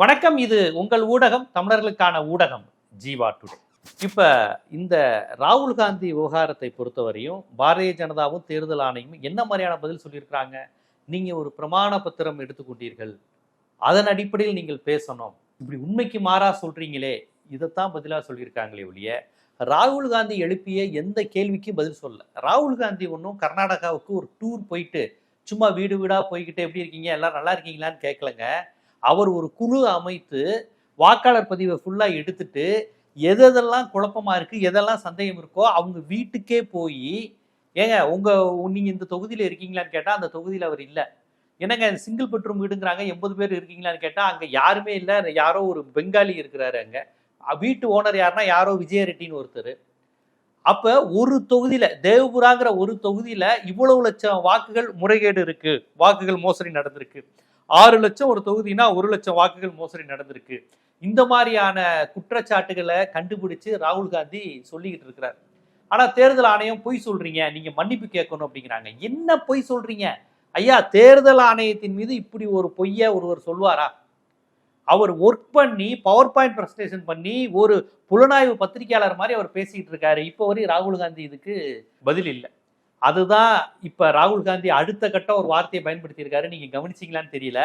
வணக்கம் இது உங்கள் ஊடகம் தமிழர்களுக்கான ஊடகம் ஜீவா டுடே. இப்ப இந்த ராகுல் காந்தி விவகாரத்தை பொறுத்தவரையும் பாரதிய ஜனதாவும் தேர்தல் ஆணையமும் என்ன மாதிரியான பதில் சொல்லியிருக்கிறாங்க? நீங்க ஒரு பிரமாண பத்திரம் எடுத்துக்கொண்டீர்கள். அதன் அடிப்படையில் நீங்கள் பேசணும். இப்படி உண்மைக்கு மாறா சொல்றீங்களே இதைத்தான் பதிலாக சொல்லியிருக்காங்களே ஒழிய ராகுல் காந்தி எழுப்பிய எந்த கேள்விக்கும் பதில் சொல்ல. ராகுல் காந்தி ஒன்றும் கர்நாடகாவுக்கு ஒரு டூர் போயிட்டு சும்மா வீடு வீடாக போய்கிட்டு எப்படி இருக்கீங்க? எல்லாரும் நல்லா இருக்கீங்களான்னு கேட்கலங்க. அவர் ஒரு குழு அமைத்து வாக்காளர் பதிவை ஃபுல்லாக எடுத்துட்டு எதெல்லாம் குழப்பமாக இருக்குது எதெல்லாம் சந்தேகம் இருக்கோ அவங்க வீட்டுக்கே போய் ஏங்க உங்கள் நீங்கள் இந்த தொகுதியில் இருக்கீங்களான்னு கேட்டால் அந்த தொகுதியில் அவர் இல்லை. என்னங்க சிங்கிள் பெட்ரூம் வீடுங்கிறாங்க எண்பது பேர் இருக்கீங்களான்னு கேட்டால் அங்கே யாருமே இல்லை யாரோ ஒரு பெங்காலி இருக்கிறாரு அங்கே. வீட்டு ஓனர் யாருன்னா யாரோ விஜய ரெட்டின்னு ஒருத்தர். அப்போ ஒரு தொகுதியில் தேவபுராங்கிற ஒரு தொகுதியில் இவ்வளவு லட்சம் வாக்குகள் முறைகேடு இருக்குது வாக்குகள் மோசடி நடந்திருக்கு. ஆறு லட்சம் ஒரு தொகுதினா ஒரு லட்சம் வாக்குகள் மோசடி நடந்திருக்கு. இந்த மாதிரியான குற்றச்சாட்டுகளை கண்டுபிடிச்சு ராகுல் காந்தி சொல்லிக்கிட்டு இருக்கிறார். ஆனா தேர்தல் ஆணையம் பொய் சொல்றீங்க நீங்க மன்னிப்பு கேட்கணும் அப்படிங்கிறாங்க. என்ன பொய் சொல்றீங்க? ஐயா தேர்தல் ஆணையத்தின் மீது இப்படி ஒரு பொய்ய ஒருவர் சொல்வாரா? அவர் ஒர்க் பண்ணி பவர் பாயிண்ட் பிரசன்டேஷன் பண்ணி ஒரு புலனாய்வு பத்திரிகையாளர் மாதிரி அவர் பேசிக்கிட்டு இருக்காரு. இப்போ வரை ராகுல் காந்தி இதுக்கு பதில் இல்லை. அதுதான் இப்போ ராகுல் காந்தி அடுத்த கட்ட ஒரு வார்த்தையை பயன்படுத்தியிருக்காரு. நீங்கள் கவனிச்சிங்களான்னு தெரியல.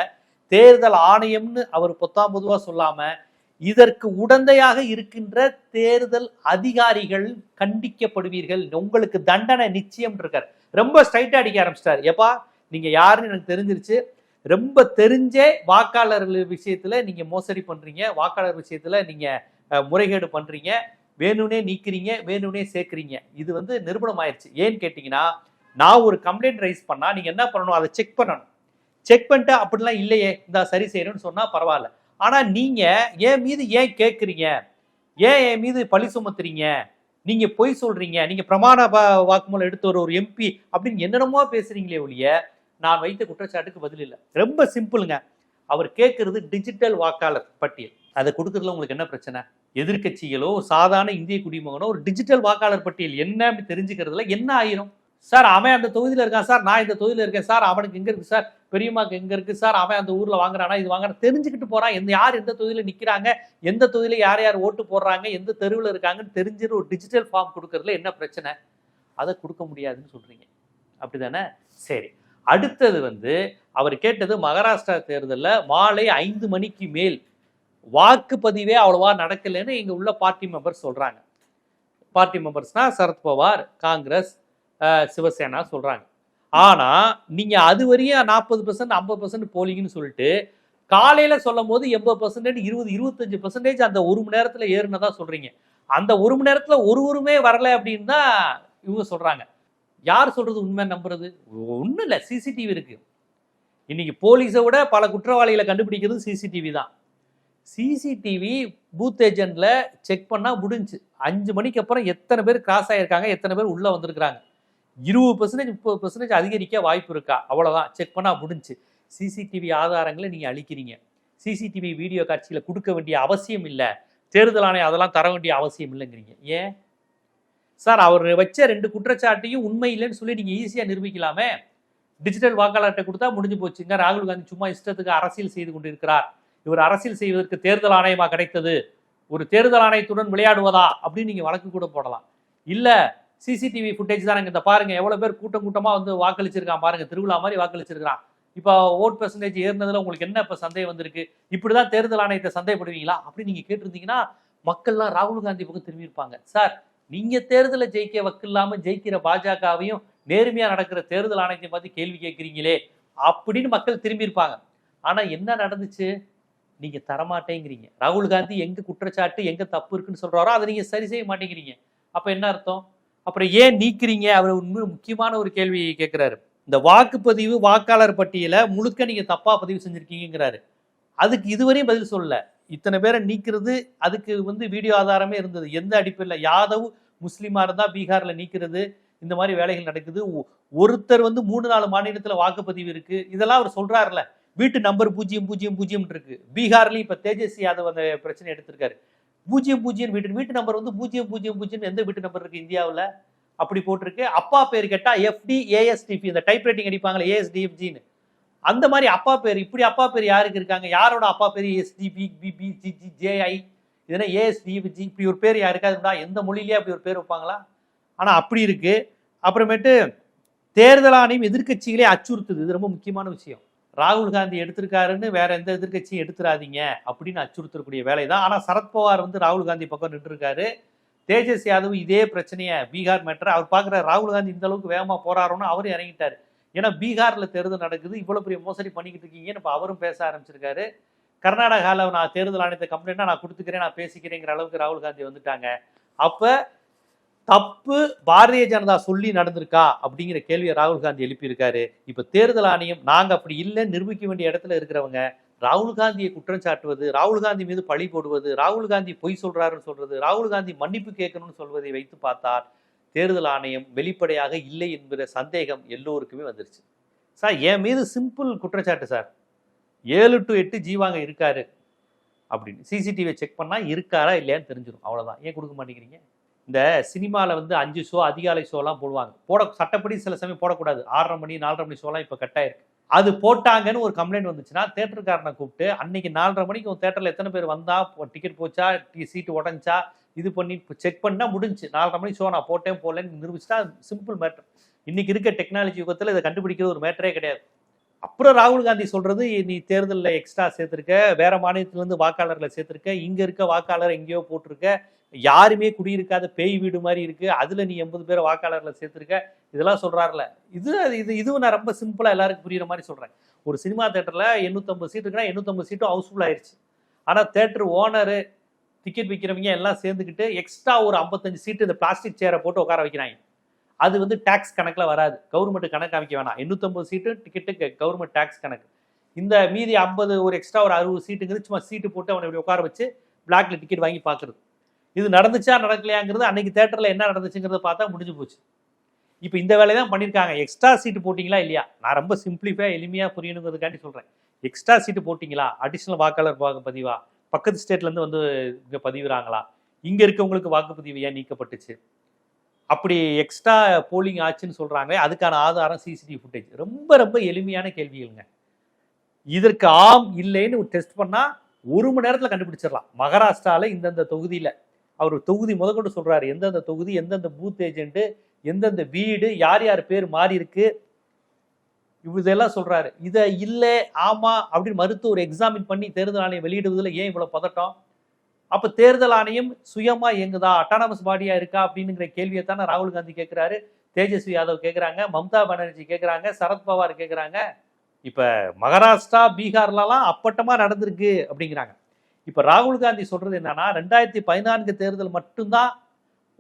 தேர்தல் ஆணையம்னு அவர் பொத்தாம் பொதுவாக சொல்லாமல் இதற்கு உடந்தையாக இருக்கின்ற தேர்தல் அதிகாரிகள் கண்டிக்கப்படுவீர்கள். உங்களுக்கு தண்டனை நிச்சயம் இருக்கார். ரொம்ப ஸ்ட்ரைட்டாக அடிக்க ஆரம்பிச்சிட்டாரு. எப்பா நீங்கள் யாருன்னு எனக்கு தெரிஞ்சிருச்சு. ரொம்ப தெரிஞ்சே வாக்காளர்கள் விஷயத்தில் நீங்கள் மோசடி பண்ணுறீங்க வாக்காளர் விஷயத்தில் நீங்கள் முறைகேடு பண்ணுறீங்க வேணும்னே நீக்கிறீங்க வேணும்னே சேர்க்குறீங்க. இது வந்து நிரூபணம் ஆயிடுச்சு ஏன்னு கேட்டிங்கன்னா நான் ஒரு கம்ப்ளைண்ட் ரைஸ் பண்ணால் நீங்கள் என்ன பண்ணணும்? அதை செக் பண்ணணும். செக் பண்ணிட்டு அப்படிலாம் இல்லையே. இந்த சரி செய்யணும்னு சொன்னால் பரவாயில்ல. ஆனால் நீங்கள் என் மீது ஏன் கேட்குறீங்க ஏன் என் மீது பழி சுமத்துறீங்க? நீங்கள் பொய் சொல்கிறீங்க நீங்கள் பிரமாண வாக்குமூலம் எடுத்து வர ஒரு எம்பி அப்படின்னு என்னென்னமோ பேசுகிறீங்களே ஒழிய நான் வைத்த குற்றச்சாட்டுக்கு பதில் இல்லை. ரொம்ப சிம்பிளுங்க அவர் கேட்குறது டிஜிட்டல் வாக்காளர் பட்டியல். அதை கொடுக்கறதுல உங்களுக்கு என்ன பிரச்சனை? எதிர்க்கட்சிகளோ சாதாரண இந்திய குடிமகனோ ஒரு டிஜிட்டல் வாக்காளர் பட்டியல் என்ன அப்படி தெரிஞ்சுக்கிறதுல என்ன ஆயிரும்? சார் அவன் அந்த தொகுதியில் இருக்கான் சார் நான் இந்த தொகுதியில் இருக்கேன் சார் அவனுக்கு எங்கே இருக்கு சார் பெரியம்மாக்கு எங்கே இருக்கு சார் அவன் அந்த ஊரில் வாங்குறானா இது வாங்குறான் தெரிஞ்சுக்கிட்டு போகிறான் எந்த யார் எந்த தொகுதியில் நிற்கிறாங்க எந்த தொகுதியில் யார் யார் ஓட்டு போடுறாங்க எந்த தெருவில் இருக்காங்கன்னு தெரிஞ்சிரு ஒரு டிஜிட்டல் ஃபார்ம் கொடுக்கறதுல என்ன பிரச்சனை? அதை கொடுக்க முடியாதுன்னு சொல்கிறீங்க அப்படி தானே சரி. அடுத்தது வந்து அவர் கேட்டது மகாராஷ்டிரா தேர்தலில் மாலை ஐந்து மணிக்கு மேல் வாக்குப்பதிவே அவ்வளவா நடக்கலைன்னு இங்கே உள்ள பார்ட்டி மெம்பர்ஸ் சொல்கிறாங்க பார்ட்டி மெம்பர்ஸ்னால் சரத்பவார் காங்கிரஸ் சிவசேனா சொல்கிறாங்க ஆனால் நீங்கள் அது வரையும் நாற்பது பர்சன்ட் ஐம்பது பர்சன்ட் போலிங்கன்னு சொல்லிட்டு காலையில் சொல்லும் போது எண்பது பர்சன்டேஜ் இருபது இருபத்தஞ்சு பர்சன்டேஜ் அந்த ஒரு மணி நேரத்தில் ஏறுனதா சொல்கிறீங்க அந்த ஒரு மணி நேரத்தில் ஒருவருமே வரல அப்படின்னு தான் இவங்க சொல்கிறாங்க யார் சொல்கிறது உண்மை நம்புறது? ஒன்றும் இல்லை சிசிடிவி இருக்குது இன்னைக்கு போலீஸை விட பல குற்றவாளிகளை கண்டுபிடிக்கிறது சிசிடிவி தான். சிசிடிவி பூத் ஏஜென்ட்ல செக் பண்ணால் முடிஞ்சு. அஞ்சு மணிக்கு அப்புறம் எத்தனை பேர் கிராஸ் ஆகியிருக்காங்க எத்தனை பேர் உள்ளே வந்திருக்கிறாங்க. இருபது பர்சன்டேஜ் முப்பது பர்சன்டேஜ் அதிகரிக்க வாய்ப்பு இருக்கா? அவ்வளோதான் செக் பண்ணால் முடிஞ்சு. சிசிடிவி ஆதாரங்களை நீங்கள் அழிக்கிறீங்க சிசிடிவி வீடியோ காட்சியில் கொடுக்க வேண்டிய அவசியம் இல்லை. தேர்தல் ஆணையம் அதெல்லாம் தர வேண்டிய அவசியம் இல்லைங்கிறீங்க. ஏன்? சார் அவர் வச்ச ரெண்டு குற்றச்சாட்டையும் உண்மை இல்லைன்னு சொல்லி நீங்கள் ஈஸியாக நிரூபிக்கலாமே? டிஜிட்டல் வாக்காளர்கிட்ட கொடுத்தா முடிஞ்சு போச்சுங்க. ராகுல் காந்தி சும்மா இஷ்டத்துக்கு அரசியல் செய்து கொண்டிருக்கிறார். இவர் அரசியல் செய்வதற்கு தேர்தல் ஆணையமாக கிடைத்தது? ஒரு தேர்தல் ஆணையத்துடன் விளையாடுவதா? அப்படின்னு நீங்கள் வழக்கு கூட போடலாம். இல்லை சிசிடிவி ஃபுட்டேஜ் தானே இந்த பாருங்க எவ்வளோ பேர் கூட்டம் கூட்டமாக வந்து வாக்களிச்சிருக்கான் பாருங்க திருவிழா மாதிரி வாக்களிச்சிருக்கான் இப்போ ஓட் பெர்சன்டேஜ் ஏறினதுல உங்களுக்கு என்ன இப்போ சந்தேகம் வந்திருக்கு? இப்படி தான் தேர்தல் ஆணையத்தை சந்தேகப்படுவீங்களா? அப்படி நீங்கள் கேட்டிருந்தீங்கன்னா மக்கள்லாம் ராகுல் காந்தி பக்கம் திரும்பியிருப்பாங்க சார் நீங்கள் தேர்தலை ஜெயிக்க வக்கில்லாம ஜெயிக்கிற பாஜகவையும் நேர்மையாக நடக்கிற தேர்தல் ஆணையத்தை பார்த்து கேள்வி கேட்குறீங்களே அப்படின்னு மக்கள் திரும்பியிருப்பாங்க ஆனால் என்ன நடந்துச்சு? நீங்கள் தரமாட்டேங்கிறீங்க. ராகுல் காந்தி எங்கே குற்றச்சாட்டு எங்கே தப்பு இருக்குன்னு சொல்கிறாரோ அதை நீங்கள் சரி செய்ய மாட்டேங்கிறீங்க. அப்போ என்ன அர்த்தம்? அப்புறம் ஏன் நீக்கிறீங்க? அவர் உண்மை முக்கியமான ஒரு கேள்வி கேட்குறாரு இந்த வாக்குப்பதிவு வாக்காளர் பட்டியலை முழுக்க நீங்கள் தப்பாக பதிவு செஞ்சுருக்கீங்கிறாரு. அதுக்கு இதுவரையும் பதில் சொல்லல. இத்தனை பேரை நீக்கிறது அதுக்கு வந்து வீடியோ ஆதாரமே இருந்தது. எந்த அடிப்படையில்? யாதவ் முஸ்லீமாக இருந்தால் பீகாரில் நீக்கிறது இந்த மாதிரி வேலைகள் நடக்குது. ஒ- ஒருத்தர் வந்து மூணு நாலு மாநிலத்தில் வாக்குப்பதிவு இருக்குது இதெல்லாம் அவர் சொல்கிறாருல வீட்டு நம்பர் பூஜ்ஜியம் பூஜ்ஜியம் பூஜ்ஜியம் இருக்கு. பீகார்லயும் இப்ப தேஜஸ்வி யாதவ் அந்த பிரச்சனை எடுத்திருக்காரு. பூஜ்ஜியம் பூஜ்ஜியம் வீட்டு வீட்டு நம்பர் வந்து பூஜ்ஜியம் பூஜ்ஜியம் பூஜ்ஜியம் எந்த வீட்டு நம்பர் இருக்கு இந்தியாவில்? அப்படி போட்டிருக்கு. அப்பா பேர் கேட்டால் எஃப்டி ஏஎஸ்டிபி இந்த டைப் ரைட்டிங் அடிப்பாங்களே ஏஎஸ்டிஎஃப்ஜின்னு அந்த மாதிரி அப்பா பேர் இப்படி அப்பா பேர் யாருக்கு இருக்காங்க? யாரோட அப்பா பேர் எஸ்டிபி பிபி ஜிஜி ஜேஐ இதெல்லாம் ஏஎஸ்டி இப்படி ஒரு பேர் யாருக்காதுடா எந்த மொழியிலேயே அப்படி ஒரு பேர் வைப்பாங்களா? ஆனால் அப்படி இருக்கு. அப்புறமேட்டு தேர்தல் ஆணையம் எதிர்க்கட்சிகளே அச்சுறுத்துது. இது ரொம்ப முக்கியமான விஷயம். ராகுல் காந்தி எடுத்திருக்காருன்னு வேற எந்த எதிர்க்கட்சியும் எடுத்துறாதீங்க அப்படின்னு அச்சுறுத்தக்கூடிய வேலை தான் ஆனால் சரத்பவார் வந்து ராகுல் காந்தி பக்கம் நின்றுருக்காரு. தேஜஸ் யாதவ் இதே பிரச்சனையை பீகார் மேட்டர் அவர் பார்க்குற ராகுல் காந்தி இந்த அளவுக்கு வேகமாக போறாரோன்னு அவரும் இறங்கிட்டார். ஏன்னா பீகாரில் தேர்தல் நடக்குது இவ்வளோ பெரிய மோசடி பண்ணிக்கிட்டு இருக்கீங்கன்னு இப்போ அவரும் பேச ஆரம்பிச்சிருக்காரு. கர்நாடகாவில் நான் தேர்தல் ஆணையத்தை கம்ப்ளைண்ட்டாக நான் கொடுத்துக்கிறேன் நான் பேசிக்கிறேங்கிற அளவுக்கு ராகுல் காந்தி வந்துட்டாங்க. அப்போ தப்பு பாரதிய ஜனதா சொல்லி நடந்திருக்கா? அப்படிங்கிற கேள்வியை ராகுல் காந்தி எழுப்பியிருக்காரு. இப்போ தேர்தல் ஆணையம் நாங்கள் அப்படி இல்லை நிரூபிக்க வேண்டிய இடத்துல இருக்கிறவங்க ராகுல் காந்தியை குற்றம் சாட்டுவது ராகுல் காந்தி மீது பழி போடுவது ராகுல் காந்தி பொய் சொல்றாருன்னு சொல்றது ராகுல் காந்தி மன்னிப்பு கேட்கணும்னு சொல்வதை வைத்து பார்த்தால் தேர்தல் ஆணையம் வெளிப்படையாக இல்லை என்கிற சந்தேகம் எல்லோருக்குமே வந்துருச்சு. சார் என் மீது சிம்பிள் குற்றச்சாட்டு சார். ஏழு டு எட்டு ஜீவாங்க இருக்காரு அப்படின்னு. சிசிடிவியை செக் பண்ணால் இருக்காரா இல்லையான்னு தெரிஞ்சிடும். அவ்வளோதான் ஏன் கொடுக்க மாட்டேங்கிறீங்க? இந்த சினிமாவில் வந்து அஞ்சு ஷோ அதிகாலை ஷோலாம் போடுவாங்க. போட சட்டப்படி சில சமயம் போடக்கூடாது. ஆறரை மணி நாலரை மணி ஷோலாம் இப்போ கட்டாயிருக்கு அது போட்டாங்கன்னு ஒரு கம்ப்ளைண்ட் வந்துச்சுன்னா தேட்டருக்காரனை கூப்பிட்டு அன்னைக்கு நாலரை மணிக்கு உன் தேட்டரில் எத்தனை பேர் வந்தா? டிக்கெட் போச்சா? சீட்டு உடஞ்சா? இது பண்ணி செக் பண்ணால் முடிஞ்சு. நாலரை மணி ஷோ நான் போட்டேன் போடலன்னு நிரூபிச்சுட்டா சிம்பிள் மேட்டர் இன்னைக்கு இருக்க டெக்னாலஜி யுகத்தில் இதை கண்டுபிடிக்கிறது ஒரு மேட்டரே கிடையாது. அப்புறம் ராகுல் காந்தி சொல்றது நீ தேர்தலில் எக்ஸ்ட்ரா சேர்த்துருக்க வேற மாநிலத்திலேருந்து வாக்காளர்களை சேர்த்துருக்க இங்கே இருக்க வாக்காளர் எங்கேயோ போட்டிருக்க யாருமே குடியிருக்காத பேய் வீடு மாதிரி இருக்கு. அதுல நீ எண்பது பேர் வாக்காளர்களை சேர்த்துருக்க. இதெல்லாம் சொல்றாருல. இது இது இதுவும் நான் ரொம்ப சிம்பிளா எல்லாருக்கும் புரியுற மாதிரி சொல்றேன். ஒரு சினிமா தேட்டர்ல எண்ணூத்தம்பது சீட் இருக்குன்னா எண்ணூத்தம்பது சீட்டும் ஹவுஸ்ஃபுல் ஆயிருச்சு. ஆனா தேட்டர் ஓனரு டிக்கெட் விற்கிறவங்க எல்லாம் சேர்ந்துக்கிட்டு எக்ஸ்ட்ரா ஒரு ஐம்பத்தஞ்சு சீட்டு இந்த பிளாஸ்டிக் சேரை போட்டு உட்கார வைக்கிறாங்க. அது வந்து டேக்ஸ் கணக்கில் வராது. கவர்மெண்ட் கணக்கு அமைக்க வேணாம். எண்ணூத்தம்பது சீட்டு டிக்கெட்டு கவர்மெண்ட் டேக்ஸ் கணக்கு. இந்த மீதி ஐம்பது ஒரு எக்ஸ்ட்ரா ஒரு அறுபது சீட்டுங்கிறது சும்மா சீட்டு போட்டு அவனை இப்படி உட்கார வச்சு பிளாக்ல டிக்கெட் வாங்கி பார்க்குறது. இது நடந்துச்சா நடக்கலையாங்கிறது அன்னைக்கு தேட்டரில் என்ன நடந்துச்சுங்கிறத பார்த்தா முடிஞ்சு போச்சு. இப்போ இந்த வேலையை தான் பண்ணியிருக்காங்க எக்ஸ்ட்ரா சீட்டு போட்டிங்களா இல்லையா? நான் ரொம்ப சிம்பிளிஃபை எளிமையாக புரியணுங்கிறதுக்காண்டி சொல்கிறேன் எக்ஸ்ட்ரா சீட்டு போட்டிங்களா? அடிஷ்னல் வாக்காளர் வாக்கு பதிவா? பக்கத்து ஸ்டேட்லேருந்து வந்து இங்கே பதிவுறாங்களா? இங்கே இருக்கவங்களுக்கு வாக்குப்பதிவு ஏன் நீக்கப்பட்டுச்சு? அப்படி எக்ஸ்ட்ரா போலிங் ஆச்சுன்னு சொல்கிறாங்களே அதுக்கான ஆதாரம் சிசிடிவி ஃபுட்டேஜ் ரொம்ப ரொம்ப எளிமையான கேள்விகள்ங்க. இதற்கு ஆம் இல்லைன்னு டெஸ்ட் பண்ணால் ஒரு மணி நேரத்தில் கண்டுபிடிச்சிடலாம். மகாராஷ்டிராவில் இந்தந்த தொகுதியில் அவர் தொகுதி முதற்கொண்டு சொல்றாரு. எந்தெந்த தொகுதி எந்தெந்த பூத் ஏஜென்ட் எந்தெந்த வீடு யார் யார் பேர் மாறி இருக்கு? இதெல்லாம் சொல்றாரு. இதை இல்லை ஆமா அப்படின்னு மறுத்து ஒரு எக்ஸாமின் பண்ணி தேர்தல் ஆணையம் வெளியிடுவதில் ஏன் இவ்வளவு பதட்டம்? அப்ப தேர்தல் ஆணையம் சுயமா இயங்குதா? அட்டானமஸ் பாடியா இருக்கா? அப்படிங்கிற கேள்வியை தானே ராகுல் காந்தி கேட்கிறாரு. தேஜஸ்வி யாதவ் கேட்குறாங்க. மம்தா பானர்ஜி கேட்குறாங்க. சரத்பவார் கேட்குறாங்க. இப்போ மகாராஷ்டிரா பீகார்லலாம் அப்பட்டமாக நடந்திருக்கு அப்படிங்கிறாங்க. இப்போ ராகுல் காந்தி சொல்றது என்னன்னா ரெண்டாயிரத்தி பதினான்கு தேர்தல் மட்டும்தான்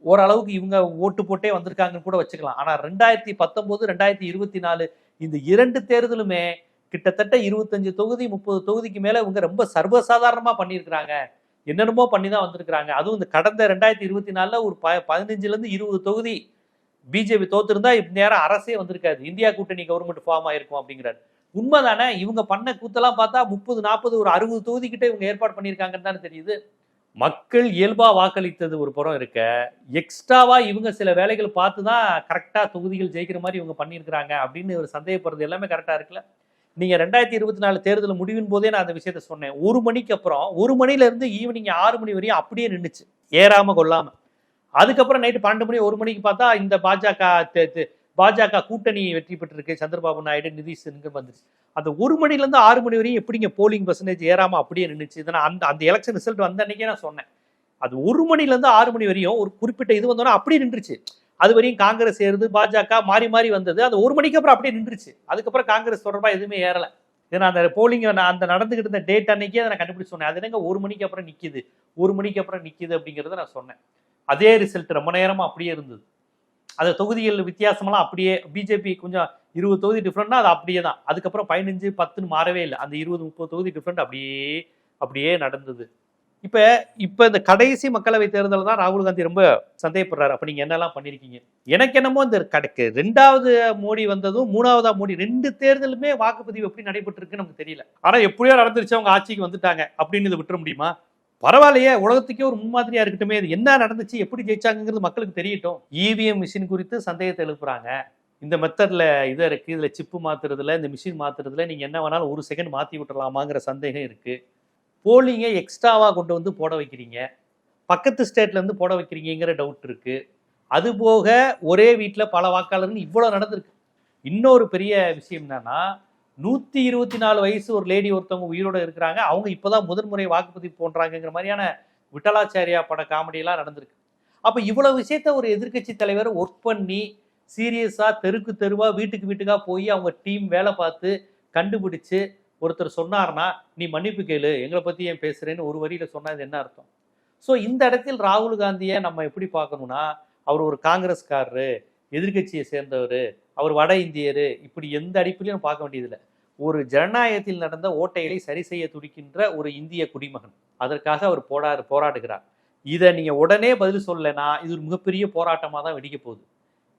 ஓரளவுக்கு இவங்க ஓட்டு போட்டே வந்திருக்காங்கன்னு கூட வச்சுக்கலாம். ஆனால் ரெண்டாயிரத்தி பத்தொம்போது ரெண்டாயிரத்தி இருபத்தி நாலு இந்த இரண்டு தேர்தலுமே கிட்டத்தட்ட இருபத்தஞ்சு தொகுதி முப்பது தொகுதிக்கு மேலே இவங்க ரொம்ப சர்வசாதாரணமாக பண்ணியிருக்கிறாங்க. என்னென்னமோ பண்ணி தான் வந்திருக்கிறாங்க. அதுவும் இந்த கடந்த ரெண்டாயிரத்தி இருபத்தி நாலில் ஒரு ப பதினஞ்சுலேருந்து இருபது தொகுதி பிஜேபி தோத்துருந்தா நேரம் அரசே வந்திருக்காது. இந்தியா கூட்டணி கவர்மெண்ட் ஃபார்ம் ஆயிருக்கும் அப்படிங்கிறாரு. உண்மைதானே? இவங்க பண்ண கூத்தெல்லாம் பார்த்தா முப்பது நாற்பது ஒரு அறுபது தொகுதி கிட்ட இவங்க ஏற்பாடு பண்ணியிருக்காங்கன்னு தானே தெரியுது. மக்கள் இயல்பாக வாக்களித்தது ஒரு புறம் இருக்க எக்ஸ்ட்ராவாக இவங்க சில வேலைகள் பார்த்து தான் கரெக்டாக தொகுதிகள் ஜெயிக்கிற மாதிரி இவங்க பண்ணியிருக்கிறாங்க அப்படின்னு ஒரு சந்தேகப்படுறது எல்லாமே கரெக்டாக இருக்குல்ல? நீங்கள் ரெண்டாயிரத்தி இருபத்தி நாலு தேர்தல் முடிவின் போதே நான் அந்த விஷயத்த சொன்னேன். ஒரு மணிக்கு அப்புறம் ஒரு மணிலேருந்து ஈவினிங் ஆறு மணி வரையும் அப்படியே நின்றுச்சு ஏறாமல் கொள்ளாமல் அதுக்கப்புறம் நைட்டு பன்னெண்டு மணி ஒரு மணிக்கு பார்த்தா இந்த பாஜக பாஜக கூட்டணி வெற்றி பெற்றிருக்கு. சந்திரபாபு நாயுடு நிதிஷ் வந்துருச்சு. அந்த ஒரு மணிலேருந்து ஆறு மணி வரையும் எப்படிங்க போலிங் பர்சன்டேஜ் ஏறாம அப்படியே நின்றுச்சு இதை அந்த அந்த எலெக்ஷன் ரிசல்ட் வந்த அன்னைக்கே நான் சொன்னேன். அது ஒரு மணிலேருந்து ஆறு மணி வரையும் ஒரு குறிப்பிட்ட இது வந்தோன்னா அப்படியே நின்றுச்சு. அது வரையும் காங்கிரஸ் ஏறுது பாஜக மாறி மாறி வந்தது. அந்த ஒரு மணிக்கு அப்புறம் அப்படியே நின்றுச்சு. அதுக்கப்புறம் காங்கிரஸ் தொடர்பாக எதுவுமே ஏறலை. இது நான் அந்த போலிங் நான் அந்த நடந்துகிட்டு இருந்த டேட் அன்னைக்கே அதை நான் கண்டுபிடிச்சு சொன்னேன். அது என்னங்க ஒரு மணிக்கு அப்புறம் நிற்கிது ஒரு மணிக்கு அப்புறம் நிற்கிது அப்படிங்கிறத நான் சொன்னேன். அதே ரிசல்ட் ரொம்ப நேரமாக அப்படியே இருந்தது. அந்த தொகுதிகள் வித்தியாசமெல்லாம் அப்படியே பிஜேபி கொஞ்சம் இருபது தொகுதி டிஃப்ரெண்ட்னா அது அப்படியே தான். அதுக்கப்புறம் பதினஞ்சு பத்துன்னு மாறவே இல்லை. அந்த இருபது முப்பது தொகுதி டிஃப்ரெண்ட் அப்படியே அப்படியே நடந்தது. இப்போ இப்போ இந்த கடைசி மக்களவை தேர்தலில் தான் ராகுல் காந்தி ரொம்ப சந்தேகப்படுறாரு. அப்போ நீங்கள் என்னெல்லாம் பண்ணியிருக்கீங்க எனக்கு என்னமோ இந்த கடைக்கு ரெண்டாவது மோடி வந்ததும் மூணாவதா மோடி ரெண்டு தேர்தலுமே வாக்குப்பதிவு எப்படி நடைபெற்றிருக்குன்னு நமக்கு தெரியல. ஆனால் எப்படியோ நடந்துருச்சு அவங்க ஆட்சிக்கு வந்துட்டாங்க. அப்படின்னு இதை விட்டுற முடியுமா? பரவாயில்லையே உலகத்துக்கே ஒரு முன்மாதிரியா இருக்கட்டுமே இது என்ன நடந்துச்சு எப்படி ஜெயிச்சாங்கிறது மக்களுக்கு தெரியட்டும். இவிஎம் மிஷின் குறித்து சந்தேகத்தை எழுப்புறாங்க. இந்த மெத்தடில் இது இருக்குது இதில் சிப்பு மாற்றுறதுல இந்த மிஷின் மாற்றுறதுல நீங்கள் என்ன வேணாலும் ஒரு செகண்ட் மாற்றி விட்டுறலாமாங்கிற சந்தேகம் இருக்குது போலிங்கை எக்ஸ்ட்ராவாக கொண்டு வந்து போட வைக்கிறீங்க. பக்கத்து ஸ்டேட்லேருந்து போட வைக்கிறீங்கிற டவுட் இருக்குது அதுபோக ஒரே வீட்டில் பல வாக்காளர்கள் இவ்வளோ நடந்திருக்கு. இன்னொரு பெரிய விஷயம் என்னன்னா நூற்றி இருபத்தி நாலு வயசு ஒரு லேடி ஒருத்தவங்க உயிரோட இருக்கிறாங்க. அவங்க இப்போதான் முதன்முறை வாக்குப்பதிவு போன்றாங்கிற மாதிரியான விட்டலாச்சாரியா பட காமெடியெல்லாம் நடந்திருக்கு. அப்போ இவ்வளவு விஷயத்த ஒரு எதிர்க்கட்சி தலைவர் ஒர்க் பண்ணி சீரியஸாக தெருக்கு தெருவா வீட்டுக்கு வீட்டுக்காக போய் அவங்க டீம் வேலை பார்த்து கண்டுபிடிச்சு ஒருத்தர் சொன்னார்னா நீ மன்னிப்பு கேளு எங்களை பற்றி ஏன் பேசுறேன்னு ஒரு வரியில சொன்னது என்ன அர்த்தம்? ஸோ இந்த இடத்தில் ராகுல் காந்தியை நம்ம எப்படி பார்க்கணும்னா அவர் ஒரு காங்கிரஸ்காரரு எதிர்க்கட்சியை சேர்ந்தவர் அவர் வட இந்தியர் இப்படி எந்த அடிப்பிலையும் பார்க்க வேண்டியதில்லை. ஒரு ஜனநாயகத்தில் நடந்த ஓட்டைகளை சரி செய்ய துடிக்கின்ற ஒரு இந்திய குடிமகன். அதற்காக அவர் போடா போராடுகிறார். இதை நீங்கள் உடனே பதில் சொல்லலைன்னா இது ஒரு மிகப்பெரிய போராட்டமாக தான் வெடிக்க போகுது.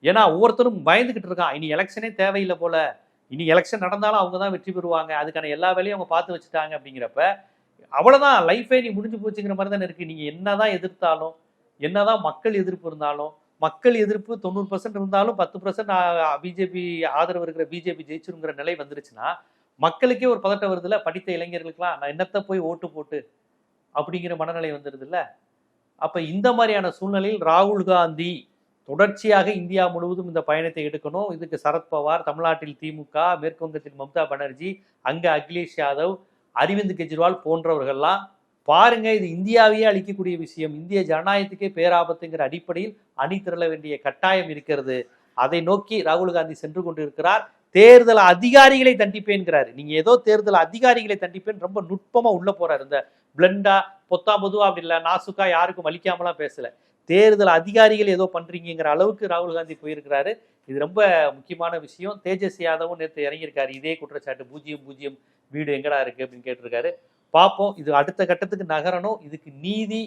ஏன்னா ஒவ்வொருத்தரும் பயந்துக்கிட்டு இருக்கான் இனி எலெக்ஷனே தேவையில்லை போல. இனி எலெக்ஷன் நடந்தாலும் அவங்க தான் வெற்றி பெறுவாங்க. அதுக்கான எல்லா வேலையும் அவங்க பார்த்து வச்சுட்டாங்க அப்படிங்கிறப்ப அவ்வளோதான் லைஃபே நீ முடிஞ்சு போச்சுங்கிற மாதிரி தானே இருக்குது நீங்கள் என்ன என்னதான் எதிர்த்தாலும் என்னதான் மக்கள் எதிர்ப்பு இருந்தாலும் மக்கள் எதிர்ப்பு தொண்ணூறு பர்சன்ட் இருந்தாலும் பத்து பர்சன்ட் பிஜேபி ஆதரவு இருக்கிற பிஜேபி ஜெயிச்சிருங்கிற நிலை வந்துருச்சுன்னா மக்களுக்கே ஒரு பதட்டம் வருதுல்ல? படித்த இளைஞர்களுக்கெல்லாம் நான் என்னத்தை போய் ஓட்டு போட்டு அப்படிங்கிற மனநிலை வந்துடுது இல்லை அப்போ இந்த மாதிரியான சூழ்நிலையில் ராகுல் காந்தி தொடர்ச்சியாக இந்தியா முழுவதும் இந்த பயணத்தை எடுக்கணும். இதுக்கு சரத்பவார் தமிழ்நாட்டில் திமுக மேற்கு வங்கத்தில் மம்தா பானர்ஜி அங்கே அகிலேஷ் யாதவ் அரவிந்த் கெஜ்ரிவால் போன்றவர்கள்லாம் பாருங்க இது இந்தியாவையே அழிக்கக்கூடிய விஷயம். இந்திய ஜனநாயகத்துக்கே பேராபத்துங்கிற அடிப்படையில் அணி திரள வேண்டிய கட்டாயம் இருக்கிறது. அதை நோக்கி ராகுல் காந்தி சென்று கொண்டிருக்கிறார். தேர்தல் அதிகாரிகளை தண்டிப்பேன்கிறாரு. நீங்க ஏதோ தேர்தல் அதிகாரிகளை தண்டிப்பேன் ரொம்ப நுட்பமா உள்ள போறாரு. இந்த பிளண்டா பொத்தா பொதுவா அப்படி இல்லை நாசுக்கா யாருக்கும் வலிக்காமலாம் பேசல. தேர்தல் அதிகாரிகள் ஏதோ பண்றீங்கிற அளவுக்கு ராகுல் காந்தி போயிருக்கிறாரு. இது ரொம்ப முக்கியமான விஷயம். தேஜஸ் யாதவும் நேற்று இறங்கியிருக்காரு. இதே குற்றச்சாட்டு. பூஜ்ஜியம் பூஜ்ஜியம். வீடு எங்கடா இருக்கு அப்படின்னு கேட்டிருக்காரு. பார்ப்போம் இது அடுத்த கட்டத்துக்கு நகரணும் இதுக்கு நீதி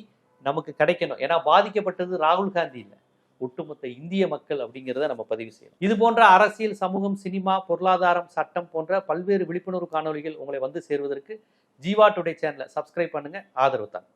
நமக்கு கிடைக்கணும். ஏன்னா பாதிக்கப்பட்டது ராகுல் காந்தி இல்லை. ஒட்டுமொத்த இந்திய மக்கள் அப்படிங்கிறத நம்ம பதிவு செய்யணும். இது போன்ற அரசியல் சமூகம் சினிமா பொருளாதாரம் சட்டம் போன்ற பல்வேறு விழிப்புணர்வு காணொளிகள் உங்களை வந்து சேர்வதற்கு ஜீவா டுடே சேனலை சப்ஸ்கிரைப் பண்ணுங்க. ஆதரவு தான்